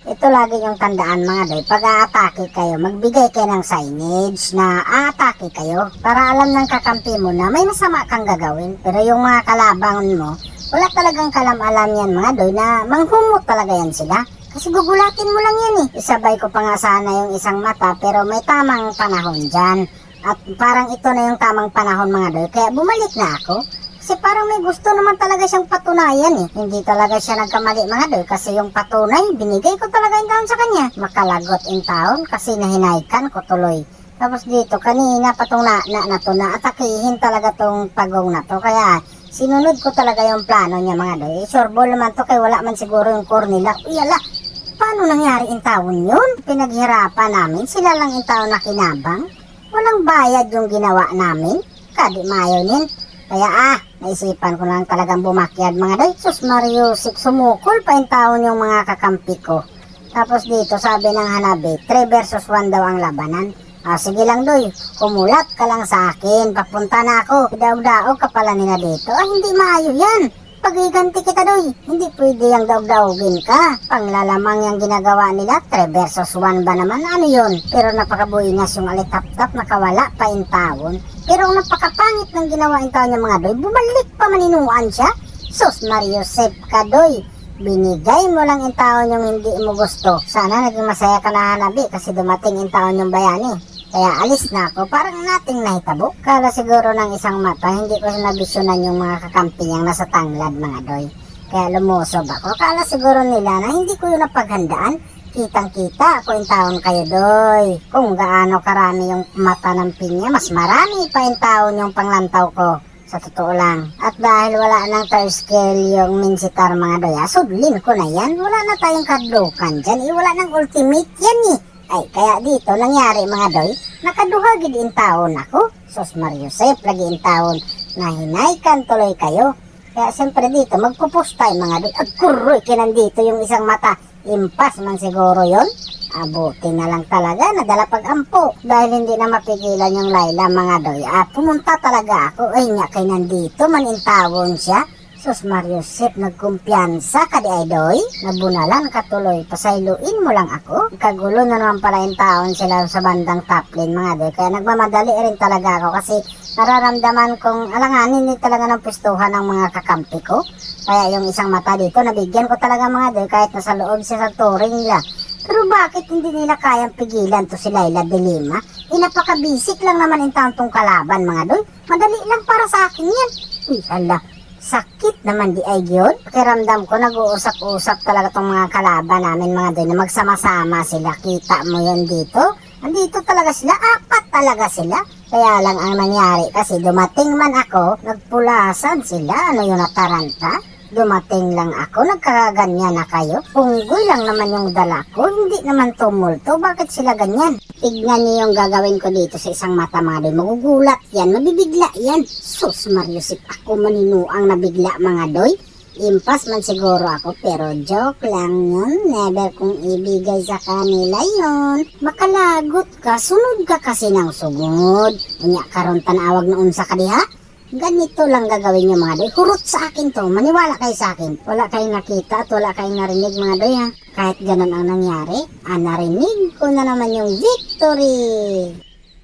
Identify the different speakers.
Speaker 1: Ito lagi yung tandaan mga doy. Pag aatake kayo, magbigay kayo ng signage na aatake kayo. Para alam ng kakampi mo na may masama kang gagawin. Pero yung mga kalabangan mo, wala talagang kalam-alam yan mga doy na manghumot talaga yan sila. Kasi gugulatin mo lang yan eh. Isabay ko pa nga sana yung isang mata pero may tamang panahon dyan. At parang ito na yung tamang panahon mga doy. Kaya bumalik na ako. Kasi parang may gusto naman talaga siyang patunayan eh. Hindi talaga siya nagkamali mga doy kasi yung patunay, binigay ko talaga yung taon sa kanya. Makalagot in taon kasi nahinaykan ko tuloy. Tapos dito, kanina patong na, na, na to, naatakihin talaga tong pagong na to. Kaya sinunod ko talaga yung plano niya mga doy. Eh, sure ball naman to kay wala man siguro yung core nila. Uyala, paano nangyari in taon yun? Pinaghirapan namin, sila lang in taon na kinabang. Walang bayad yung ginawa namin. Kadi mayo nin. Kaya ah, naisipan ko lang talagang bumakyad mga doy. Sus Mario, sik sumukol pa yung taon yung mga kakampi ko. Tapos dito sabi ng Hanabi, 3 versus 1 daw ang labanan. Ah, sige lang doy, kumulat ka lang sa akin, papunta na ako. Daog-daog ka pala nila dito. Ah, hindi maayo yan. Pagiganti kita doy, hindi pwede yung daog-daogin ka. Panglalamang yung ginagawa nila, 3 versus 1 ba naman? Ano yun? Pero napakabuinas yung alitap-tap, nakawala pa in taon. Pero ang napakapangit ng ginawa in taon yung mga doy, bumalik pa maninuan siya. Sus Mario Sep ka doy. Binigay mo lang in taon yung hindi mo gusto. Sana naging masaya ka na hanabi kasi dumating in taon yung bayani. Kaya alis na ako, parang nating nahitabo. Kala siguro ng isang mata, hindi ko nabisyonan yung mga kakampi niyang nasa tanglad mga doy. Kaya lumusob ako. Kala siguro nila na hindi ko yun napaghandaan. Kitang-kita ako yung taon kayo doy. Kung gaano karami yung mata ng pinya, mas marami pa yung taon yung panglantaw ko. Sa totoo lang. At dahil wala nang third scale yung minsitar mga doya, sudlin ko na yan. Wala na tayong kadlukan dyan. Eh, wala nang ultimate yan eh. Ay, kaya dito nangyari mga doy, nakaduha gid in taon ako. Sos Mariusep, lagi in taon. Nahinaykan tuloy kayo. Kaya siyempre dito, magpupus tayo mga doy. Agkuroy, kinandito yung isang mata. Impas man siguro yon. Abuti na lang talaga, nadala pag-ampo. Dahil hindi na mapigilan yung Laila mga doy. Ah, pumunta talaga ako. Ay nga kay nandito, manintawon siya. Sus Mario Sip, nagkumpiyansa ka di ay. Nabunalan ka tuloy, pasayluin mo lang ako. Kagulo na naman pala yung taon sila sa bandang top lane mga doy. Kaya nagmamadali rin talaga ako kasi nararamdaman kong alanganin din talaga ng pistuhan ng mga kakampi ko. Kaya yung isang mata dito, nabigyan ko talaga mga doy kahit nasa loob siya sa touring nila. Pero bakit hindi nila kayang pigilan to si Laila de Lima? Napaka-basic lang naman yung taong tong kalaban mga doy. Madali lang para sa akin yan. Uy, hala. Sakit naman di ay yun. Pakiramdam ko, nag-uusap-usap talaga tong mga kalaban namin mga doy na magsama-sama sila. Kita mo yun dito? Andito talaga sila, apat talaga sila. Kaya lang ang nangyari kasi dumating man ako, nagpulasan sila. Ano yun, nataranta? Dumating lang ako, nagkakaganyan na kayo. Punggoy lang naman yung dala ko, hindi naman tumulto. Bakit sila ganyan? Tignan niyo yung gagawin ko dito sa isang mata mga doy. Magugulat yan, mabibigla yan. Sus Mariusip, ako maninuang nabigla mga doy. Impas man siguro ako, pero joke lang yun. Never kong ibigay sa kanila yon. Makalagot ka, sunod ka kasi ng sugod. Unya karon tanawag na unsa ka diha? Ganito lang gagawin nyo mga doy. Hurot sa akin to. Maniwala kayo sa akin. Wala kayong nakita at wala kayong narinig mga doy ha. Kahit ganun ang nangyari, ah, narinig ko na naman yung story.